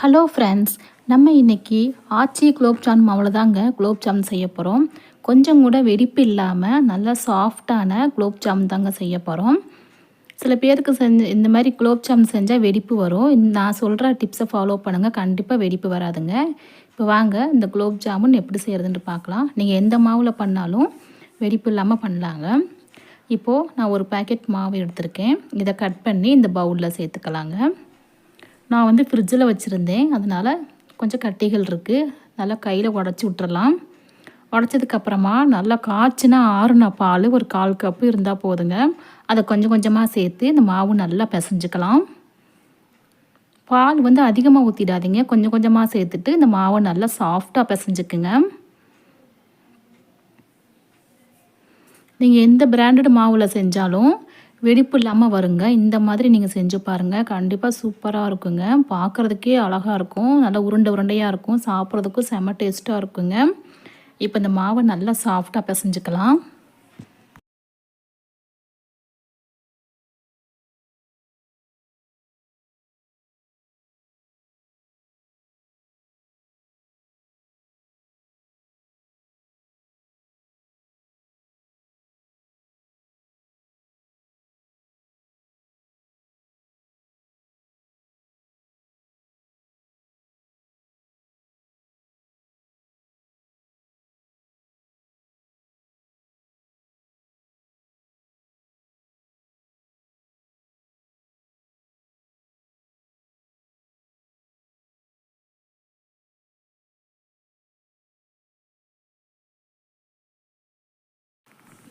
Hello friends நம்ம இன்னைக்கு ஆச்சி குலோப்ஜாம் மாவில் தாங்க குலோப்ஜாம் செய்ய போகிறோம் கொஞ்சம் கூட வெடிப்பு இல்லாமல் நல்லா சாஃப்டான குலோப்ஜாம் தாங்க செய்ய போகிறோம் சில பேருக்கு செஞ்சு இந்த மாதிரி குலோப்ஜாம் செஞ்சால் வெடிப்பு வரும். நான் சொல்கிற டிப்ஸை ஃபாலோ பண்ணுங்கள் கண்டிப்பாக வெடிப்பு வராதுங்க. இப்போ வாங்க இந்த குலோப்ஜாமுன் எப்படி செய்கிறதுன்னு பார்க்கலாம். நீங்கள் எந்த மாவில் பண்ணாலும் வெடிப்பு இல்லாமல் பண்ணலாங்க. இப்போது நான் ஒரு பாக்கெட் மாவு எடுத்திருக்கேன். இதை கட் பண்ணி இந்த பவுலில் சேர்த்துக்கலாங்க. நான் வந்து ஃப்ரிட்ஜில் வச்சுருந்தேன். அதனால் கொஞ்சம் கட்டிகள் இருக்குது நல்லா கையில் உடச்சி விட்டுறலாம். உடச்சதுக்கப்புறமா நல்லா காய்ச்சினா ஆறுன பால் ஒரு கால் கப்பு இருந்தால் போதுங்க. அதை கொஞ்சம் கொஞ்சமாக சேர்த்து இந்த மாவு நல்லா பிசைஞ்சுக்கலாம். பால் வந்து அதிகமாக ஊற்றிடாதீங்க கொஞ்சம் கொஞ்சமாக சேர்த்துட்டு இந்த மாவை நல்லா சாஃப்டாக பிசைஞ்சுக்குங்க. நீங்கள் எந்த பிராண்டட் மாவில் செஞ்சாலும் வெடிப்பு இல்லாமல் வருங்க. இந்த மாதிரி நீங்கள் செஞ்சு பாருங்கள் கண்டிப்பாக சூப்பராக இருக்குங்க. பார்க்குறதுக்கே அழகாக இருக்கும். நல்லா உருண்டை உருண்டையாக இருக்கும். சாப்பிட்றதுக்கும் செம டேஸ்ட்டாக இருக்குங்க. இப்போ இந்த மாவை நல்லா சாஃப்டாக பிசைஞ்சுக்கலாம்.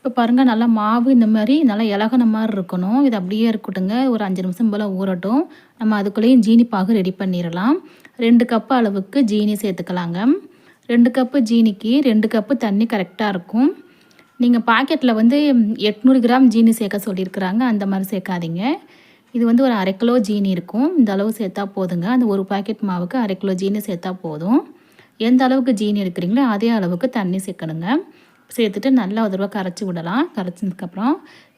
இப்போ பாருங்கள் நல்லா மாவு இந்த மாதிரி நல்லா இலகுன மாதிரி இருக்கணும். இது அப்படியே இருக்கட்டுங்க ஒரு அஞ்சு நிமிஷம் போல் ஊறட்டும். நம்ம அதுக்குள்ளேயும் ஜீனி பாகு ரெடி பண்ணிடலாம். ரெண்டு கப்பு அளவுக்கு ஜீனி சேர்த்துக்கலாங்க. ரெண்டு கப்பு ஜீனிக்கு ரெண்டு கப்பு தண்ணி கரெக்டாக இருக்கும். நீங்கள் பாக்கெட்டில் வந்து எட்நூறு கிராம் ஜீனி சேர்க்க சொல்லியிருக்கிறாங்க. அந்த மாதிரி சேர்க்காதீங்க. இது வந்து ஒரு அரை கிலோ ஜீனி இருக்கும். இந்த அளவு சேர்த்தா போதுங்க. அந்த ஒரு பாக்கெட் மாவுக்கு அரை கிலோ ஜீனி சேர்த்தா போதும். எந்த அளவுக்கு ஜீனி எடுக்கிறீங்களோ அதே அளவுக்கு தண்ணி சேர்க்கணுங்க. சேர்த்துட்டு நல்லா ஒரு தடவை கரைச்சி விடலாம். கரைச்சதுக்கப்புறம்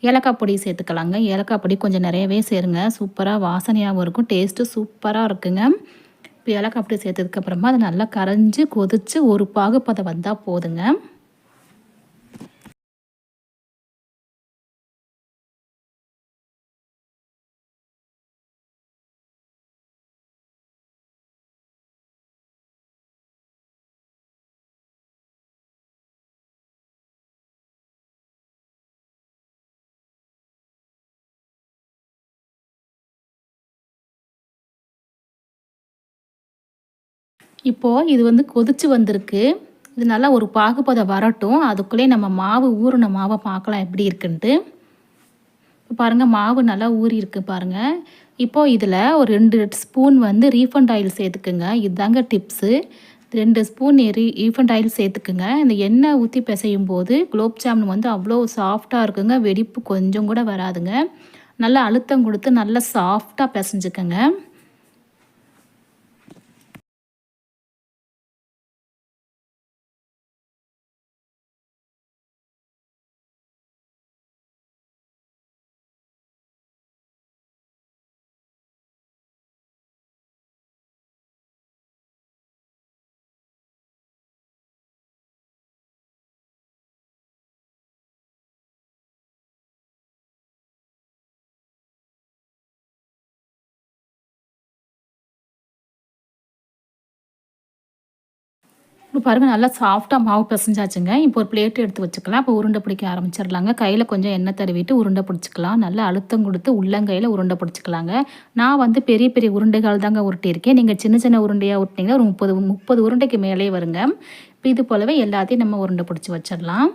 ஏலக்காய் பொடி சேர்த்துக்கலாங்க. ஏலக்காய் பொடி கொஞ்சம் நிறையவே சேருங்க. சூப்பராக வாசனையாகவும் இருக்கும். டேஸ்ட்டு சூப்பராக இருக்குங்க. இப்போ ஏலக்காய் பொடி சேர்த்ததுக்கப்புறமா அதை நல்லா கரைஞ்சி கொதித்து ஒரு பாகுப்பதை வந்தால் போதுங்க. இப்போது இது வந்து கொதிச்சு வந்திருக்கு. இது நல்லா ஒரு பாகுபதம் வரட்டும். அதுக்குள்ளேயே நம்ம மாவு ஊறின மாவை பார்க்கலாம் எப்படி இருக்குன்ட்டு. இப்போ பாருங்கள் மாவு நல்லா ஊறி இருக்கு பாருங்கள் இப்போது இதில் ஒரு ரெண்டு ஸ்பூன் வந்து ரீஃபண்ட் ஆயில் சேர்த்துக்குங்க. இதுதாங்க டிப்ஸு ரெண்டு ஸ்பூன் ரீ ரீஃபண்ட் ஆயில் சேர்த்துக்குங்க. இந்த எண்ணெய் ஊற்றி பிசையும் போது குலோப் ஜாமுன் வந்து அவ்வளோ சாஃப்டாக இருக்குங்க. வெடிப்பு கொஞ்சம் கூட வராதுங்க. நல்லா அழுத்தம் கொடுத்து நல்லா சாஃப்டாக பிசைஞ்சுக்கோங்க. இப்போ பாருங்கள் நல்லா சாஃப்டாக மாவு பிசைஞ்சாச்சுங்க. இப்போ ஒரு பிளேட் எடுத்து வச்சுக்கலாம். இப்போ உருண்டை பிடிக்க ஆரம்பிச்சிடலாங்க. கையில் கொஞ்சம் எண்ணெய் தடவிட்டு உருண்டை பிடிச்சிக்கலாம். நல்லா அழுத்தம் கொடுத்து உள்ளங்கையில் உருண்டை பிடிச்சிக்கலாங்க. நான் வந்து பெரிய பெரிய உருண்டைகள் தாங்க உருட்டியிருக்கேன். நீங்கள் சின்ன சின்ன உருண்டையாக உருட்டிங்கன்னா ஒரு முப்பது முப்பது உருண்டைக்கு மேலே வருங்க. இப்போ இது போலவே எல்லாத்தையும் நம்ம உருண்டை பிடிச்சி வச்சிடலாம்.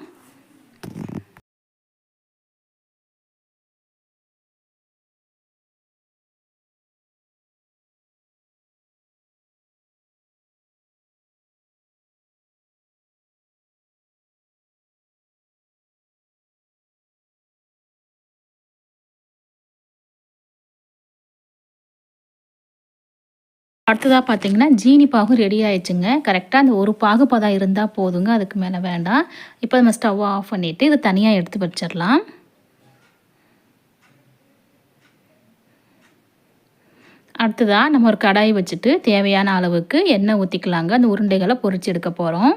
அடுத்ததாக பார்த்தீங்கன்னா ஜீனி பாகும் ரெடி ஆயிடுச்சுங்க. கரெக்டாக அந்த ஒரு பாகு பதம் இருந்தால் போதுங்க. அதுக்கு மேலே வேண்டாம். இப்போ நம்ம ஸ்டவ் ஆஃப் பண்ணிவிட்டு இதை தனியாக எடுத்து வச்சிடலாம். அடுத்ததாக நம்ம ஒரு கடாய் வச்சுட்டு தேவையான அளவுக்கு எண்ணெய் ஊற்றிக்கலாங்க அந்த உருண்டைகளை பொறிச்சு எடுக்க போகிறோம்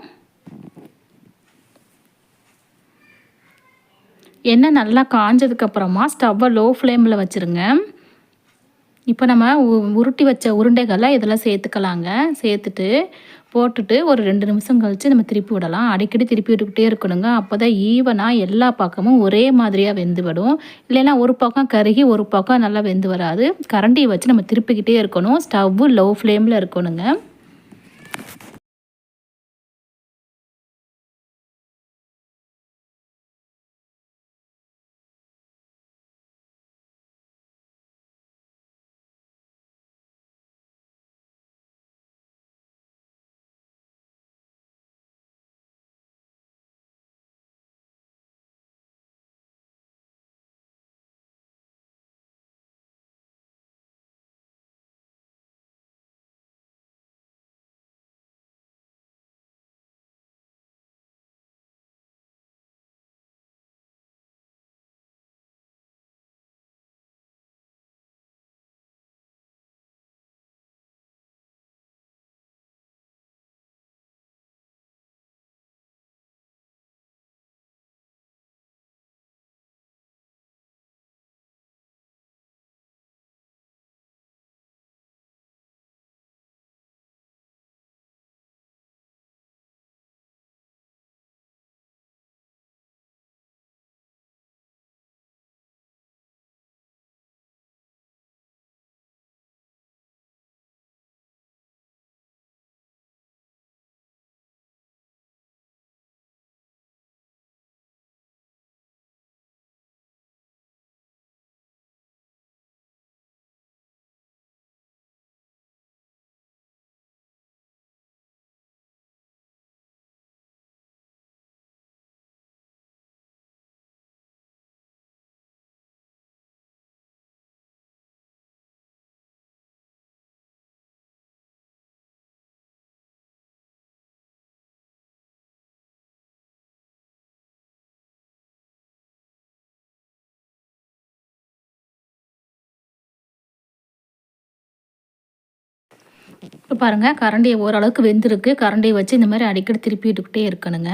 எண்ணெய் நல்லா காஞ்சதுக்கப்புறமா ஸ்டவ்வை லோ ஃப்ளேமில் வச்சுருங்க. இப்போ நம்ம உருட்டி வச்ச உருண்டைகளை இதெல்லாம் சேர்த்துக்கலாங்க. சேர்த்துட்டு போட்டுட்டு ஒரு ரெண்டு நிமிஷம் கழித்து நம்ம திருப்பி விடலாம். அடிக்கடி திருப்பி விட்டுக்கிட்டே இருக்கணுங்க. அப்போ தான் ஈவனாக எல்லா பக்கமும் ஒரே மாதிரியாக வெந்து விடும். இல்லைன்னா ஒரு பக்கம் கருகி ஒரு பக்கம் நல்லா வெந்து வராது. கரண்டியை வச்சு நம்ம திருப்பிக்கிட்டே இருக்கணும். ஸ்டவ்வு லோ ஃப்ளேமில் இருக்கணுங்க. இப்போ பாருங்கள் கரண்டியை ஓரளவுக்கு வெந்திருக்கு. கரண்டியை வச்சு இந்த மாதிரி அடிக்கடி திருப்பி விட்டுக்கிட்டே இருக்கணுங்க.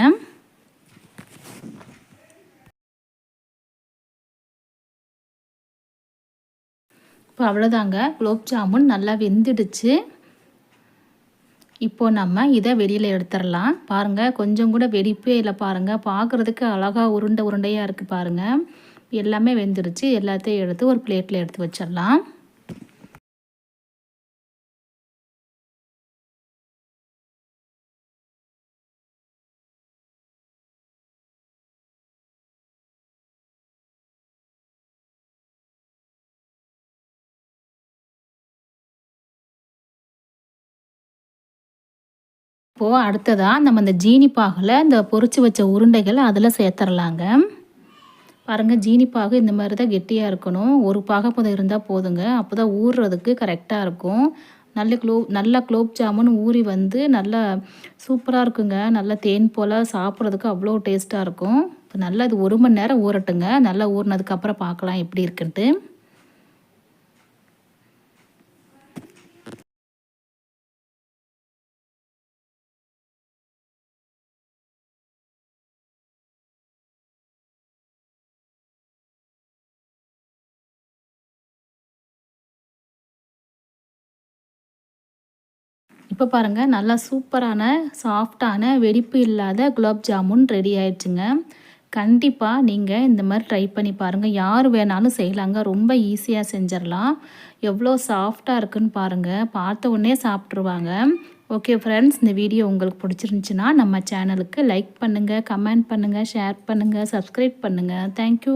இப்போ அவ்வளோதாங்க. குலோப் ஜாமுன் நல்லா வெந்துடுச்சு. இப்போது நம்ம இதை வெளியில் எடுத்துடலாம். பாருங்கள் கொஞ்சம் கூட வெடிப்பே இல்லை பாருங்கள் பார்க்குறதுக்கு அழகாக உருண்டை உருண்டையாக இருக்குது பாருங்கள் எல்லாமே வெந்துடுச்சு. எல்லாத்தையும் எடுத்து ஒரு பிளேட்டில் எடுத்து வச்சிடலாம். இப்போது அடுத்ததாக நம்ம இந்த ஜீனி பாகில் இந்த பொறிச்சு வச்ச உருண்டைகள் அதில் சேர்த்துடலாங்க பாருங்கள் ஜீனி பாகு இந்த மாதிரி தான் கெட்டியாக இருக்கணும். ஒரு பாகப்பதம் இருந்தால் போதுங்க. அப்போ தான் ஊறுறதுக்கு கரெக்டாக இருக்கும். நல்ல குலோ நல்ல குலோப் ஜாமுன் ஊறி வந்து நல்லா சூப்பராக இருக்குங்க. நல்லா தேன் போல் சாப்பிட்றதுக்கு அவ்வளோ டேஸ்ட்டாக இருக்கும். இப்போ நல்லா இது ஒரு மணி நேரம் ஊறட்டுங்க. நல்லா ஊறினதுக்கப்புறம் பார்க்கலாம் எப்படி இருக்குன்ட்டு. இப்போ பாருங்கள் நல்லா சூப்பரான சாஃப்டான வெடிப்பு இல்லாத குலாப் ஜாமுன் ரெடி ஆயிடுச்சுங்க. கண்டிப்பாக நீங்கள் இந்த மாதிரி ட்ரை பண்ணி பாருங்கள் யார் வேணாலும் செய்யலாங்க. ரொம்ப ஈஸியாக செஞ்சிடலாம். எவ்வளோ சாஃப்டாக இருக்குன்னு பாருங்கள் பார்த்த உடனே சாப்பிட்ருவாங்க ஓகே ஃப்ரெண்ட்ஸ் இந்த வீடியோ உங்களுக்கு பிடிச்சிருந்துச்சின்னா நம்ம சேனலுக்கு லைக் பண்ணுங்கள் கமெண்ட் பண்ணுங்கள் ஷேர் பண்ணுங்கள் சப்ஸ்கிரைப் பண்ணுங்கள் தேங்க்யூ